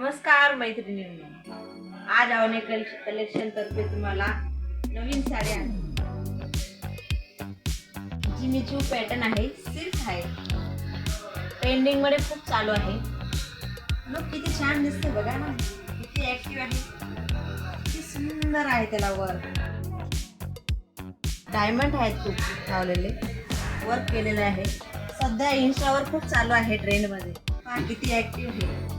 नमस्कार मैत्रिणींनो. आज आवने कलेक्शन तर्फे तुम्हाला नवीन साडी आहे जी मिचू पॅटर्न आहे सिल्क आहे. ट्रेंडिंगमध्ये खूप चालू आहे. लोक किती छान दिसते बघा ना. किती ऍक्टिव्ह आहे. किती सुंदर आहे त्याला वर्क डायमंड आहेत खूप लावलेले. वर्क केलेले आहे. सध्या इन्स्टावर खूप चालू आहे ट्रेंडमध्ये. किती ऍक्टिव्ह आहे.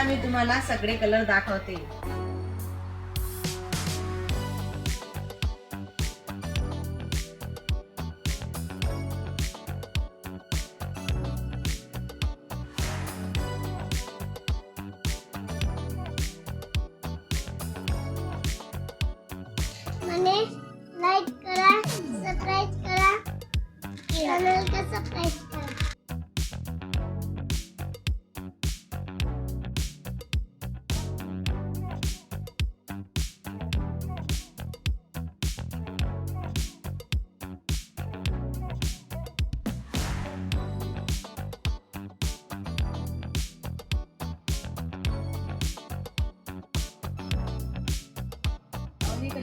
आता मी तुम्हाला सगळे कलर दाखवते? लाईक करा सबस्क्राईब करा चॅनल सबस्क्राईब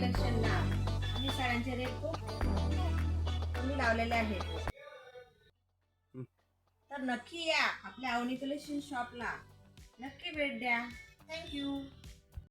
कलेक्शनला. आणि साड्यांचे रेट खूप कमी लावलेले आहेत. तर नक्की या आपल्या अवनी कलेक्शन शॉपला नक्की भेट द्या. थँक्यू